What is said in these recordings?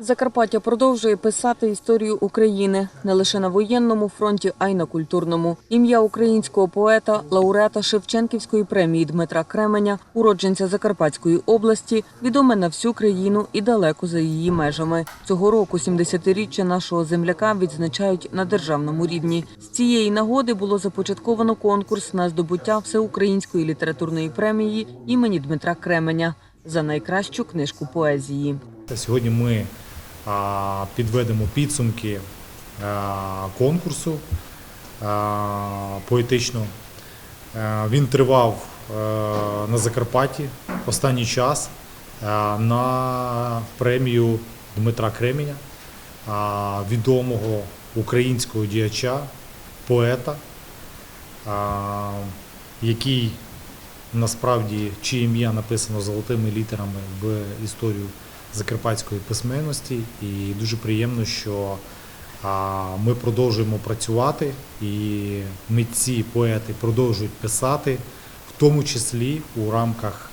Закарпаття продовжує писати історію України не лише на воєнному фронті, а й на культурному. Ім'я українського поета, лауреата Шевченківської премії Дмитра Кременя, уродженця Закарпатської області, відоме на всю країну і далеко за її межами. Цього року 70-річчя нашого земляка відзначають на державному рівні. З цієї нагоди було започатковано конкурс на здобуття всеукраїнської літературної премії імені Дмитра Кременя за найкращу книжку поезії. Сьогодні ми підведемо підсумки конкурсу а, поетичного. Е, Він тривав е, на Закарпатті останній час е, на премію Дмитра Кременя, відомого українського діяча, поета, який насправді чиє ім'я написано золотими літерами в історію закарпатської письменності. І дуже приємно, що ми продовжуємо працювати, і митці, поети продовжують писати, в тому числі у рамках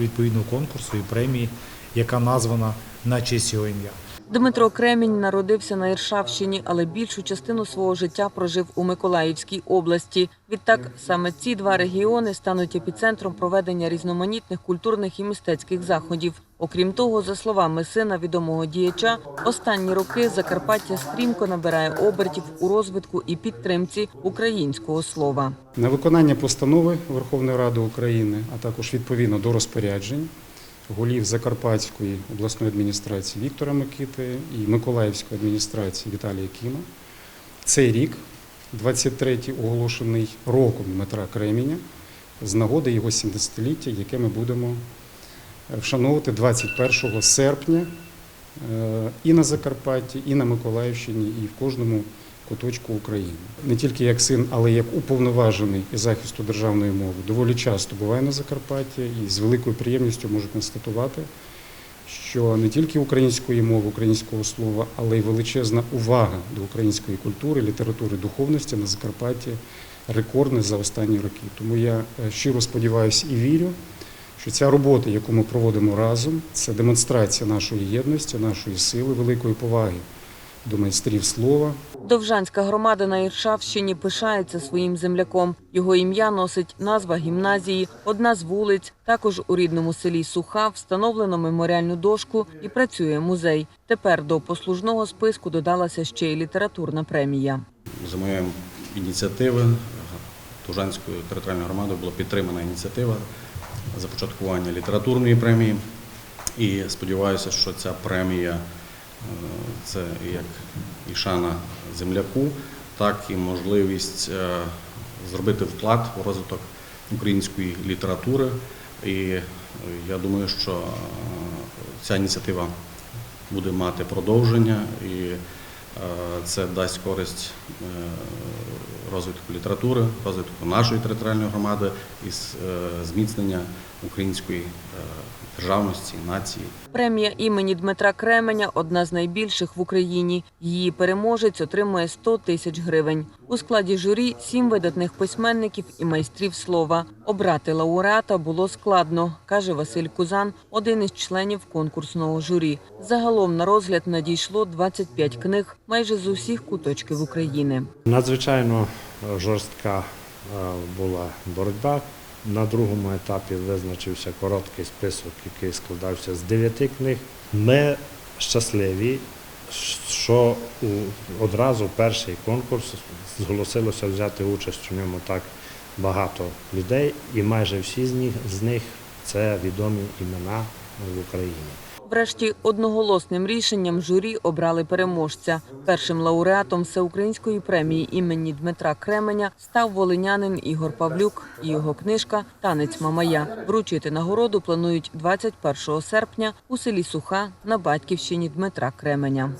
відповідного конкурсу і премії, яка названа на честь його ім'я. Дмитро Кремінь народився на Іршавщині, але більшу частину свого життя прожив у Миколаївській області. Відтак саме ці два регіони стануть епіцентром проведення різноманітних культурних і мистецьких заходів. Окрім того, за словами сина відомого діяча, останні роки Закарпаття стрімко набирає обертів у розвитку і підтримці українського слова. На виконання постанови Верховної Ради України, а також відповідно до розпоряджень голів Закарпатської обласної адміністрації Віктора Микити і Миколаївської адміністрації Віталія Кіма, цей рік, 23-й, оголошений роком Дмитра Кременя з нагоди його 70-ліття, яке ми будемо вшановувати 21 серпня е, і на Закарпатті, і на Миколаївщині, і в кожному куточку України. Не тільки як син, але як уповноважений із захисту державної мови, доволі часто буває на Закарпатті і з великою приємністю можу констатувати, що не тільки української мови, українського слова, але й величезна увага до української культури, літератури, духовності на Закарпатті рекордна за останні роки. Тому я е, щиро сподіваюся і вірю, що ця робота, яку ми проводимо разом, це демонстрація нашої єдності, нашої сили, великої поваги до майстрів слова, Довжанська громада на Іршавщині пишається своїм земляком. Його ім'я носить назва гімназії, одна з вулиць. Також у рідному селі Суха встановлено меморіальну дошку і працює музей. Тепер до послужного списку додалася ще й літературна премія. За моєю ініціативи Тужанською територіальною громадою була підтримана ініціатива започаткування літературної премії. І сподіваюся, що ця премія це як і шана земляку, так і можливість е, зробити вклад у розвиток української літератури. І е, я думаю, що е, ця ініціатива буде мати продовження і це дасть користь розвитку літератури, розвитку нашої територіальної громади і зміцнення української е, державності, нації. Премія імені Дмитра Кременя одна з найбільших в Україні. Її переможець отримує 100 тисяч гривень. У складі журі сім видатних письменників і майстрів слова. Обрати лауреата було складно, каже Василь Кузан, один із членів конкурсного журі. Загалом на розгляд надійшло 25 книг, майже з усіх куточків України. Надзвичайно жорстка е, була боротьба. На другому етапі визначився короткий список, який складався з дев'яти книг. Ми щасливі, що одразу перший конкурс зголосилося взяти участь у ньому так багато людей, і майже всі з них це відомі імена в Україні. Врешті одноголосним рішенням журі обрали переможця. Першим лауреатом всеукраїнської премії імені Дмитра Кременя став волинянин Ігор Павлюк і його книжка Танець Мамая. Вручити нагороду планують 21 серпня у селі Суха на батьківщині Дмитра Кременя.